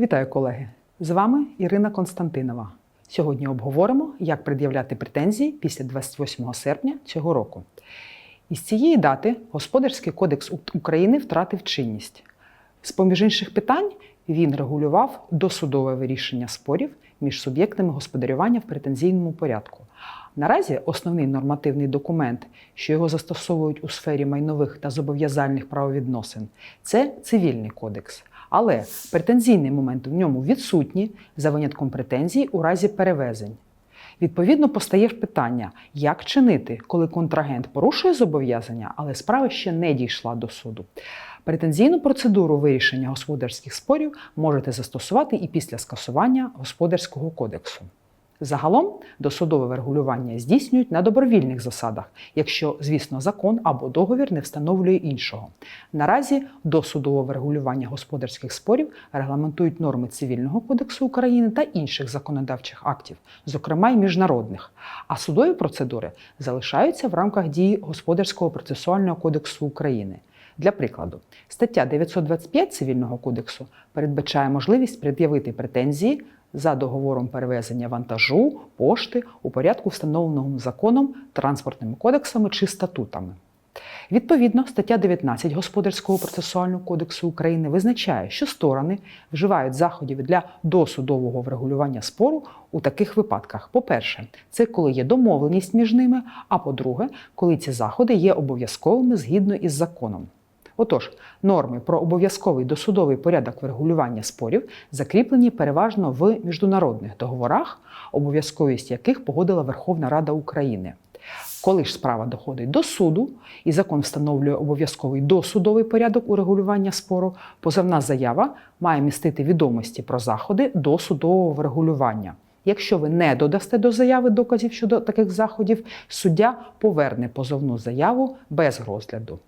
Вітаю, колеги! З вами Ірина Константинова. Сьогодні обговоримо, як пред'являти претензії після 28 серпня цього року. Із цієї дати Господарський кодекс України втратив чинність. З поміж інших питань він регулював досудове вирішення спорів між суб'єктами господарювання в претензійному порядку. Наразі основний нормативний документ, що його застосовують у сфері майнових та зобов'язальних правовідносин, це цивільний кодекс. Але претензійний момент в ньому відсутні за винятком претензій у разі перевезень. Відповідно, постає питання, як чинити, коли контрагент порушує зобов'язання, але справа ще не дійшла до суду. Претензійну процедуру вирішення господарських спорів можете застосувати і після скасування господарського кодексу. Загалом досудове врегулювання здійснюють на добровільних засадах, якщо, звісно, закон або договір не встановлює іншого. Наразі досудове врегулювання господарських спорів регламентують норми Цивільного кодексу України та інших законодавчих актів, зокрема й міжнародних. А судові процедури залишаються в рамках дії Господарського процесуального кодексу України. Для прикладу, стаття 925 Цивільного кодексу передбачає можливість пред'явити претензії за договором перевезення вантажу, пошти у порядку, встановленому законом, транспортними кодексами чи статутами. Відповідно, стаття 19 Господарського процесуального кодексу України визначає, що сторони вживають заходів для досудового врегулювання спору у таких випадках. По-перше, це коли є домовленість між ними, а по-друге, коли ці заходи є обов'язковими згідно із законом. Отож, норми про обов'язковий досудовий порядок врегулювання спорів закріплені переважно в міжнародних договорах, обов'язковість яких погодила Верховна Рада України. Коли ж справа доходить до суду, і закон встановлює обов'язковий досудовий порядок урегулювання спору, позовна заява має містити відомості про заходи досудового врегулювання. Якщо ви не додасте до заяви доказів щодо таких заходів, суддя поверне позовну заяву без розгляду.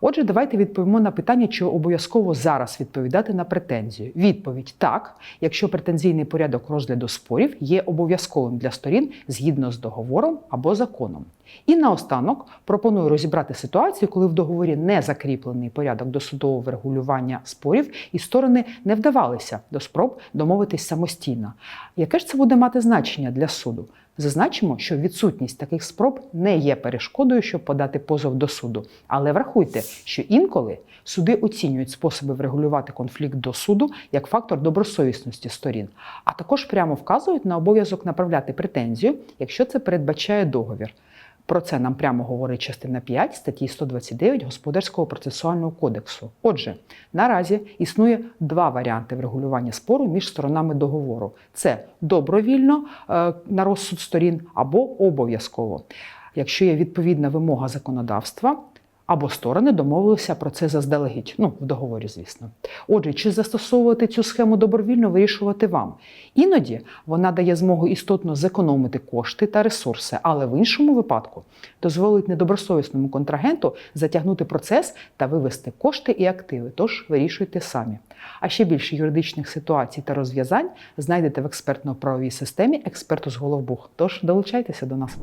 Отже, давайте відповімо на питання, чи обов'язково зараз відповідати на претензію. Відповідь так, якщо претензійний порядок розгляду спорів є обов'язковим для сторін згідно з договором або законом. І наостанок пропоную розібрати ситуацію, коли в договорі не закріплений порядок досудового врегулювання спорів, і сторони не вдавалися до спроб домовитись самостійно. Яке ж це буде мати значення для суду? Зазначимо, що відсутність таких спроб не є перешкодою, щоб подати позов до суду. Але врахуйте, що інколи суди оцінюють способи врегулювати конфлікт до суду як фактор добросовісності сторін, а також прямо вказують на обов'язок направляти претензію, якщо це передбачає договір. Про це нам прямо говорить частина 5 статті 129 Господарського процесуального кодексу. Отже, наразі існує два варіанти врегулювання спору між сторонами договору: це добровільно е, на розсуд сторін або обов'язково, якщо є відповідна вимога законодавства. Або сторони домовилися про це заздалегідь, ну в договорі, звісно. Отже, чи застосовувати цю схему добровільно вирішувати вам? Іноді вона дає змогу істотно зекономити кошти та ресурси, але в іншому випадку дозволить недобросовісному контрагенту затягнути процес та вивести кошти і активи. Тож вирішуйте самі. А ще більше юридичних ситуацій та розв'язань знайдете в експертно-правовій системі експерту з Головбух. Тож долучайтеся до нас.